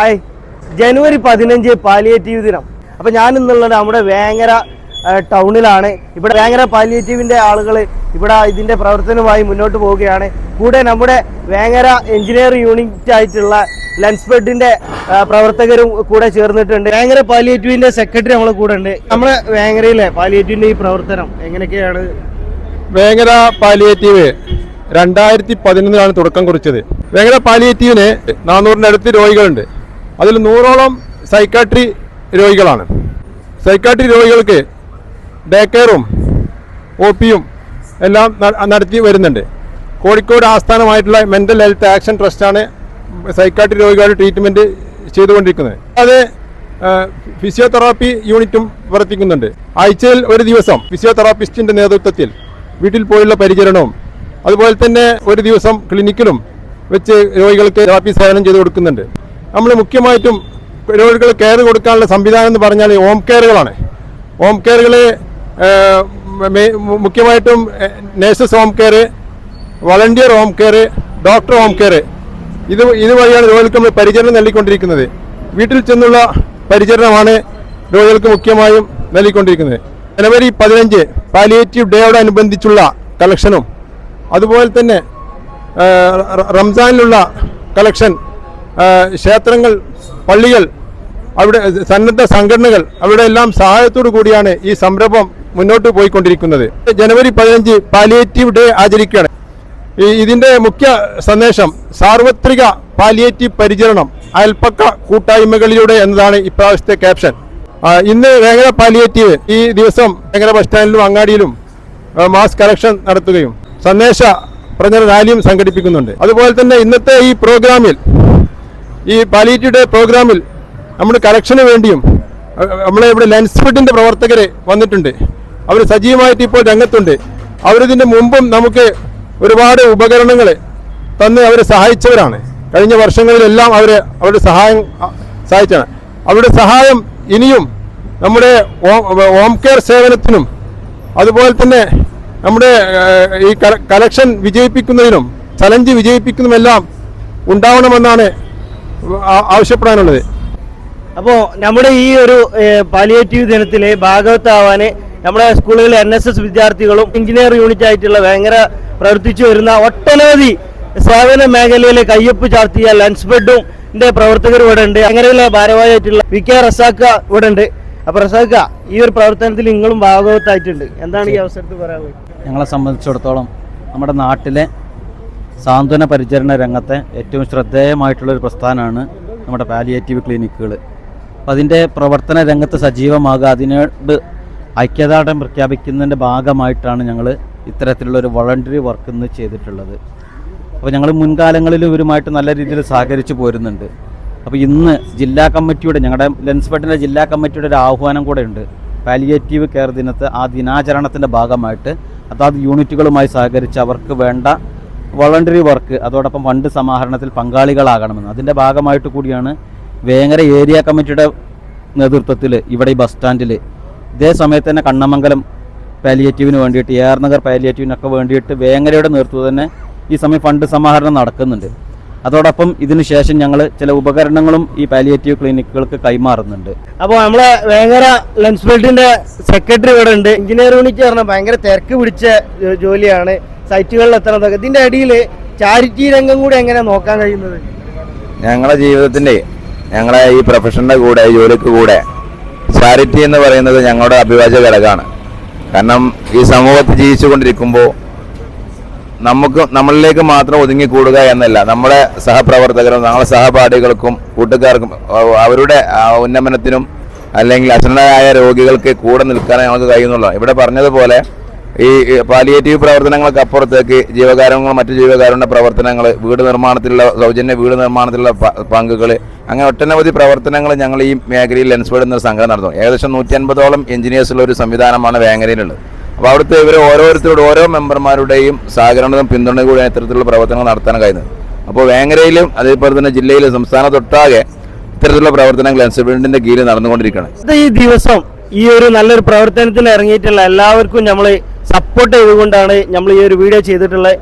Hi ജനുവരി പതിനഞ്ച് palliative ദിനം. അപ്പം ഞാൻ ഇന്നുള്ളത് നമ്മുടെ വേങ്ങര ടൗണിലാണ്. ഇവിടെ വേങ്ങര പാലിയേറ്റീവിന്റെ ആളുകൾ ഇവിടെ ഇതിന്റെ പ്രവർത്തനവുമായി മുന്നോട്ട് പോവുകയാണ്. കൂടെ നമ്മുടെ വേങ്ങര എഞ്ചിനീയറിംഗ് യൂണിറ്റ് ആയിട്ടുള്ള ലെൻസ്ബെഡിന്റെ പ്രവർത്തകരും കൂടെ ചേർന്നിട്ടുണ്ട്. വേങ്ങര പാലിയേറ്റീവിന്റെ സെക്രട്ടറി നമ്മളെ കൂടെ ഉണ്ട്. നമ്മുടെ വേങ്ങരയിലെ പാലിയേറ്റീവിന്റെ ഈ പ്രവർത്തനം എങ്ങനെയൊക്കെയാണ്? വേങ്ങര പാലിയേറ്റീവ് രണ്ടായിരത്തി പതിനൊന്നിലാണ് തുടക്കം കുറിച്ചത്. വേങ്ങര പാലിയേറ്റീവിന് നാനൂറിന്റെ അടുത്ത് രോഗികളുണ്ട്. അതിൽ നൂറോളം സൈക്കാട്രി രോഗികളാണ്. സൈക്കാട്രി രോഗികൾക്ക് ഡേ കെയറും ഒ പിയും എല്ലാം നടത്തി വരുന്നുണ്ട്. കോഴിക്കോട് ആസ്ഥാനമായിട്ടുള്ള മെന്റൽ ഹെൽത്ത് ആക്ഷൻ ട്രസ്റ്റാണ് സൈക്കാട്രി രോഗികളുടെ ട്രീറ്റ്മെന്റ് ചെയ്തുകൊണ്ടിരിക്കുന്നത്. അത് ഫിസിയോതെറാപ്പി യൂണിറ്റും പ്രവർത്തിക്കുന്നുണ്ട്. ആഴ്ചയിൽ ഒരു ദിവസം ഫിസിയോതെറാപ്പിസ്റ്റിന്റെ നേതൃത്വത്തിൽ വീട്ടിൽ പോയുള്ള പരിചരണവും അതുപോലെ തന്നെ ഒരു ദിവസം ക്ലിനിക്കിലും വെച്ച് രോഗികൾക്ക് തെറാപ്പി സേവനം ചെയ്തു കൊടുക്കുന്നുണ്ട്. നമ്മൾ മുഖ്യമായിട്ടും രോഗികൾ കെയർ കൊടുക്കാനുള്ള സംവിധാനം എന്ന് പറഞ്ഞാൽ ഹോം കെയറുകളാണ് ഹോം കെയറുകൾ മുഖ്യമായിട്ടും nurses home care volunteer home care doctor home care ഇത് ഇതുവഴിയാണ് രോഗികൾക്ക് നമ്മൾ പരിചരണം നൽകിക്കൊണ്ടിരിക്കുന്നത്. വീട്ടിൽ ചെന്നുള്ള പരിചരണമാണ് രോഗികൾക്ക് മുഖ്യമായും നൽകിക്കൊണ്ടിരിക്കുന്നത്. ജനുവരി പതിനഞ്ച് പാലിയേറ്റീവ് ഡേയോടനുബന്ധിച്ചുള്ള കളക്ഷനും അതുപോലെ തന്നെ റംസാനിലുള്ള കളക്ഷൻ ക്ഷേത്രങ്ങൾ പള്ളികൾ അവിടെ സന്നദ്ധ സംഘടനകൾ അവിടെ എല്ലാം സഹായത്തോടു കൂടിയാണ് ഈ സംരംഭം മുന്നോട്ട് പോയിക്കൊണ്ടിരിക്കുന്നത്. ജനുവരി പതിനഞ്ച് പാലിയേറ്റീവ് ഡേ ആചരിക്കുകയാണ്. ഈ ഇതിന്റെ മുഖ്യ സന്ദേശം സാർവത്രിക പാലിയേറ്റീവ് പരിചരണം അയൽപ്പക്ക കൂട്ടായ്മകളിലൂടെ എന്നതാണ് ഇപ്രാവശ്യത്തെ ക്യാപ്ഷൻ ഇന്ന് വേങ്ങര പാലിയേറ്റീവ് ഈ ദിവസം വേങ്ങര ബസ് സ്റ്റാൻഡിലും അങ്ങാടിയിലും മാസ് കളക്ഷൻ നടത്തുകയും സന്ദേശ പ്രചരണ റാലിയും സംഘടിപ്പിക്കുന്നുണ്ട്. അതുപോലെ തന്നെ ഇന്നത്തെ ഈ പ്രോഗ്രാമിൽ ഈ പാലിയേറ്റീവ് ഡേ പ്രോഗ്രാമിൽ നമ്മുടെ കലക്ഷന് വേണ്ടിയും നമ്മളെ ഇവിടെ ലെൻസ്ഫിഡിന്റെ പ്രവർത്തകർ വന്നിട്ടുണ്ട്. അവർ സജീവമായിട്ട് ഇപ്പോൾ രംഗത്തുണ്ട്. അവരിതിന്റെ മുമ്പും നമുക്ക് ഒരുപാട് ഉപകരണങ്ങൾ തന്ന് അവരെ സഹായിച്ചവരാണ്. കഴിഞ്ഞ വർഷങ്ങളിലെല്ലാം അവർ അവരുടെ സഹായം സഹായിച്ചാണ്. അവരുടെ സഹായം ഇനിയും നമ്മുടെ ഹോം കെയർ സേവനത്തിനും അതുപോലെ തന്നെ നമ്മുടെ ഈ കല- കലക്ഷൻ വിജയിപ്പിക്കുന്നതിനും ചലഞ്ച് വിജയിപ്പിക്കുന്നതുമെല്ലാം ഉണ്ടാവണമെന്നാണ് ആവശ്യപ്പെടാനുള്ളത്. അപ്പോൾ നമ്മുടെ ഈ ഒരു പാലിയേറ്റീവ് ദിനത്തിലെ ഭാഗവത്താവാൻ നമ്മുടെ സ്കൂളുകളിലെ എൻ എസ് എസ് വിദ്യാർത്ഥികളും എഞ്ചിനീയർ യൂണിറ്റ് ആയിട്ടുള്ള ഭയങ്കര പ്രവർത്തിച്ചു വരുന്ന ഒട്ടനവധി സേവന മേഖലയിലെ കയ്യൊപ്പ് ചാർത്തിയ ലൻസ് ബെഡും പ്രവർത്തകർ ഇവിടെ ഉണ്ട്. അങ്ങനെയുള്ള ഭാരവാഹിയായിട്ടുള്ള വി കെ റസാക്ക ഇവിടെ ഉണ്ട്. അപ്പൊ റസാക്ക ഈ ഒരു പ്രവർത്തനത്തിൽ നിങ്ങളും ഭാഗവത്തായിട്ടുണ്ട്. എന്താണ് ഈ അവസരത്തിൽ പറയാനുള്ളത്? ഞങ്ങളെ സംബന്ധിച്ചിടത്തോളം നമ്മുടെ നാട്ടിലെ സാന്ത്വന പരിചരണ രംഗത്തെ ഏറ്റവും ശ്രദ്ധേയമായിട്ടുള്ളൊരു പ്രസ്ഥാനമാണ് നമ്മുടെ പാലിയേറ്റീവ് ക്ലിനിക്കുകൾ അപ്പോൾ അതിന്റെ പ്രവർത്തന രംഗത്ത് സജീവമാകുക അതിനോട് ഐക്യദാർഢ്യം പ്രഖ്യാപിക്കുന്നതിന്റെ ഭാഗമായിട്ടാണ് ഞങ്ങൾ ഇത്തരത്തിലുള്ള ഒരു വളണ്ടറി വർക്ക് ഇന്ന് ചെയ്തിട്ടുള്ളത്. അപ്പോൾ ഞങ്ങൾ മുൻകാലങ്ങളിൽ ഇവരുമായിട്ട് നല്ല രീതിയിൽ സഹകരിച്ചു പോരുന്നുണ്ട്. അപ്പോൾ ഇന്ന് ജില്ലാ കമ്മിറ്റിയുടെ ഞങ്ങളുടെ ലെൻസ്ബെഡിന്റെ ജില്ലാ കമ്മിറ്റിയുടെ ഒരു ആഹ്വാനം കൂടെ ഉണ്ട്. പാലിയേറ്റീവ് കെയർ ദിനത്തെ ആ ദിനാചരണത്തിന്റെ ഭാഗമായിട്ട് അതാത് യൂണിറ്റുകളുമായി സഹകരിച്ച് അവർക്ക് വേണ്ട വളണ്ടറി വർക്ക് അതോടൊപ്പം ഫണ്ട് സമാഹരണത്തിൽ പങ്കാളികളാകണമെന്ന്. അതിന്റെ ഭാഗമായിട്ട് കൂടിയാണ് വേങ്ങര ഏരിയ കമ്മിറ്റിയുടെ നേതൃത്വത്തിൽ ഇവിടെ ഈ ബസ് സ്റ്റാൻഡിൽ ഇതേ സമയത്ത് തന്നെ കണ്ണമംഗലം പാലിയേറ്റീവിന് വേണ്ടിയിട്ട് എ ആർ നഗർ പാലിയേറ്റീവിനൊക്കെ വേണ്ടിയിട്ട് വേങ്ങരയുടെ നേതൃത്വം തന്നെ ഈ സമയം ഫണ്ട് സമാഹരണം നടക്കുന്നുണ്ട്. അതോടൊപ്പം ഇതിന് ശേഷം ഞങ്ങൾ ചില ഉപകരണങ്ങളും ഈ പാലിയേറ്റീവ് ക്ലിനിക്കുകൾക്ക് കൈമാറുന്നുണ്ട്. അപ്പോൾ നമ്മളെ വേങ്ങര ലെൻസ് ബെൽറ്റിന്റെ സെക്രട്ടറി ഇവിടെ ഉണ്ട്. എഞ്ചിനീയർ യൂണിറ്റ് പറഞ്ഞാൽ ഭയങ്കര തിരക്ക് പിടിച്ച ജോലിയാണ്. സൈറ്റുകളിൽ എത്തണതൊക്കെ. ഇതിന്റെ അടിയിൽ ചാരിറ്റി രംഗം കൂടി എങ്ങനെ നോക്കാൻ കഴിയുന്നത്? ഞങ്ങളെ ജീവിതത്തിന്റെ ഞങ്ങളെ ഈ പ്രൊഫഷന്റെ കൂടെ ജോലിക്ക് കൂടെ ചാരിറ്റി എന്ന് പറയുന്നത് ഞങ്ങളുടെ അഭിവാജ്യ ഘടകമാണ്. കാരണം ഈ സമൂഹത്തിൽ ജീവിച്ചുകൊണ്ടിരിക്കുമ്പോൾ നമുക്ക് നമ്മളിലേക്ക് മാത്രം ഒതുങ്ങിക്കൂടുക എന്നല്ല നമ്മുടെ സഹപ്രവർത്തകരും ഞങ്ങളുടെ സഹപാഠികൾക്കും കൂട്ടുകാർക്കും അവരുടെ ഉന്നമനത്തിനും അല്ലെങ്കിൽ അച്ഛനായ രോഗികൾക്ക് കൂടെ നിൽക്കാനേ ഞങ്ങൾക്ക് കഴിയുന്നുള്ളൂ. ഇവിടെ പറഞ്ഞതുപോലെ ഈ പാലിയേറ്റീവ് പ്രവർത്തനങ്ങൾക്ക് അപ്പുറത്തേക്ക് ജീവകാരുണ്യങ്ങൾ മറ്റു ജീവകാരുണ്യ പ്രവർത്തനങ്ങൾ വീട് നിർമ്മാണത്തിലുള്ള സൗജന്യ വീട് നിർമ്മാണത്തിലുള്ള പങ്കുകൾ അങ്ങനെ ഒട്ടനവധി പ്രവർത്തനങ്ങൾ ഞങ്ങൾ ഈ മേഖലയിൽ ലെൻസ്ബേഡ് എന്ന സംഘടന നടത്തും ഏകദേശം നൂറ്റി അൻപതോളം എഞ്ചിനീയേഴ്സുള്ള ഒരു സംവിധാനമാണ് വേങ്ങരയിലുള്ളത്. അപ്പോൾ അവിടുത്തെ ഇവർ ഓരോരുത്തരോട് ഓരോ മെമ്പർമാരുടെയും സഹകരണവും പിന്തുണ കൂടി ഇത്തരത്തിലുള്ള പ്രവർത്തനങ്ങൾ നടത്താൻ കഴിയുന്നത് അപ്പോൾ വേങ്ങരയിലും അതേപോലെ തന്നെ ജില്ലയിലും സംസ്ഥാനത്തൊട്ടാകെ ഇത്തരത്തിലുള്ള പ്രവർത്തനങ്ങൾ ലെൻസ്ബേഡിന്റെ കീഴിൽ നടന്നുകൊണ്ടിരിക്കുകയാണ്. ഈ ദിവസം ഈ ഒരു നല്ലൊരു പ്രവർത്തനത്തിൽ ഇറങ്ങിയിട്ടുള്ള എല്ലാവർക്കും നമ്മൾ സപ്പോർട്ട് ചെയ്തുകൊണ്ടാണ് നമ്മൾ ഈ ഒരു വീഡിയോ ചെയ്തിട്ടുള്ളത്.